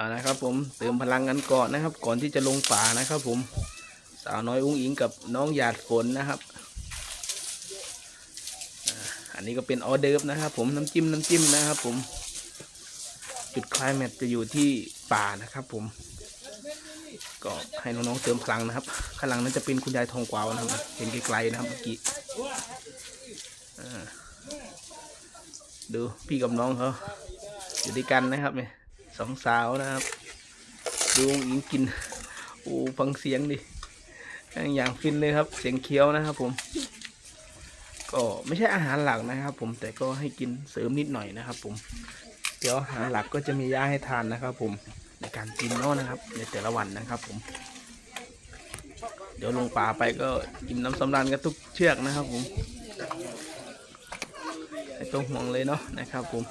อ่านะครับ ผมเติมพลังกันก่อนนะครับ ก่อนที่จะลงป่านะครับ ผมสาวน้อยอุ้งอิงกับน้องหยาดฝนนะครับอันนี้ก็เป็นออเดิร์ฟนะครับ ผมน้ำจิ้มน้ำจิ้มนะครับ ผม จุดคลายแมทจะอยู่ที่ป่านะครับ ผม ก็ให้น้องๆเติมพลังนะครับข้างหลังนั้นจะเป็นคุณยายทองกวาวนะครับเห็นไกลๆนะครับเมื่อกี้ดูพี่กับน้องเขาอยู่ด้วยกันนะครับเนี่ย สองสาวนะครับ ดูวงอิงกินโอ้ฟังเสียงดิอย่างฟินเลยครับ เสียงเคี้ยวนะครับผม ก็ไม่ใช่อาหารหลักนะครับ ผมแต่ก็ให้กินเสริมนิดหน่อยนะครับ ผม เดี๋ยวอาหารหลักก็จะมียาให้ทานนะครับ ผมในการกินเนาะนะครับ ในแต่ละวันนะครับผม เดี๋ยวลงป่าไปก็อิ่มน้ำสำราญกันทุกเชือกนะครับ ผมไม่ต้องห่วงเลยเนาะนะครับ ผม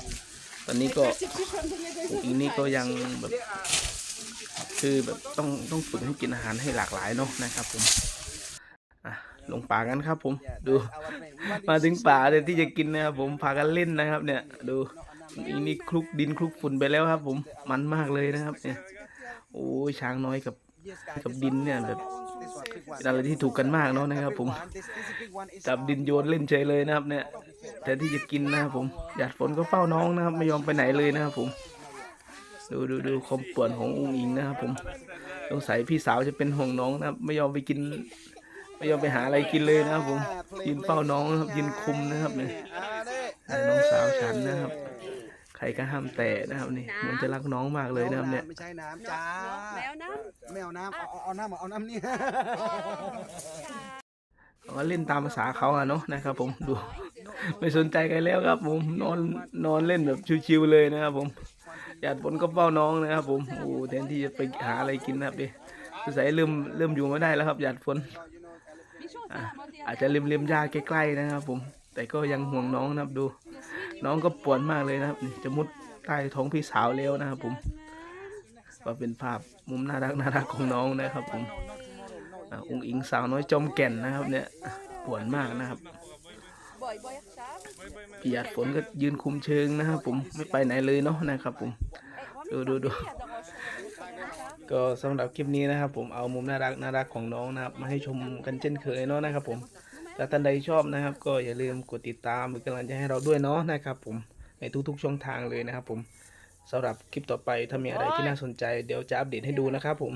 ตอนนี้ก็อีกนี่ก็ยังแบบคือแบบต้องต้องฝึกให้กินอาหารให้หลากหลายเนาะนะครับผมอะลงป่ากันครับผมดู มาถึงป่าเลยที่จะกินนะครับผมพากันเล่นนะครับ เนี่ย ดูอีนี่คลุกดินคลุกฝุ่นไปแล้วครับ ผมมันมากเลยนะครับ เนี่ย โอ้ยช้างน้อยกับกับดินเนี่ยแบบเป็นอะไรที่ถูกกันมากเนาะนะครับ ผมจับดินโยนเล่นเฉยเลยนะครับ เนี่ย แต่ที่จะกินนะครับผมหยาดฝนก็เฝ้าน้องนะครับ ไม่ยอมไปไหนเลยนะครับผม ดูดูดูความป่วนของอุ้งอิงนะครับผมสงสัยพี่สาวจะเป็นห่วงน้องนะครับ ไม่ยอมไปกิน ไม่ยอมไปหาอะไรกินเลยนะครับผมยืนเฝ้าน้องนะครับยืนคุมนะครับเนี่ยน้องสาวฉันนะครับใครก็ห้ามแตะนะครับนี่ มันจะรักน้องมากเลยนะครับเนี่ยไม่ใช่น้ำจ้าแมวน้ไม่เอาน้ำเอาเอาเอาน้ำเอาน้ำนี่เขาก็เล่นตามภาษาเขาอะเนาะนะครับผมดู ไม่สนใจกันแล้วครับผมนอนนอนเล่นแบบชิวๆเลยนะครับผมหยาดฝนก็เฝ้าน้องนะครับผมโอ้แทนที่จะไปหาอะไรกินนะครับดิสงสัยเริ่มเริ่มอยู่ไม่ได้แล้วครับหยาดฝนอะสามวันเดียวอาจจะเลียมๆหญ้าใกล้ๆนะครับ ผม แต่ก็ยังห่วงน้องนะครับดู น้องก็ปวดมากเลยนะครับจะมุดใต้ท้องพี่สาวแล้วนะครับผมก็เป็นภาพมุมน่ารักน่ารักของน้องนะครับผมอองค์อิงสาวน้อยจอมแก่นนะครับเนี่ยปวดมากนะครับ พี่หยาดฝนก็ยืนคุมเชิงนะครับผมไม่ไปไหนเลยเนาะนะครับผมดูดูดูก็สำหรับคลิปนี้นะครับ ผมเอามุมน่ารักน่ารักของน้องนะครับ มาให้ชมกันเช่นเคยเนาะนะครับ ผมถ้าท่านใดชอบนะครับ ก็อย่าลืมกดติดตามเป็นกำลังใจให้เราด้วยเนาะนะครับ ผมในทุกๆช่องทางเลยนะครับ ผมสำหรับคลิปต่อไปถ้ามีอะไรที่น่าสนใจเดี๋ยวจะอัปเดตให้ดูนะครับผม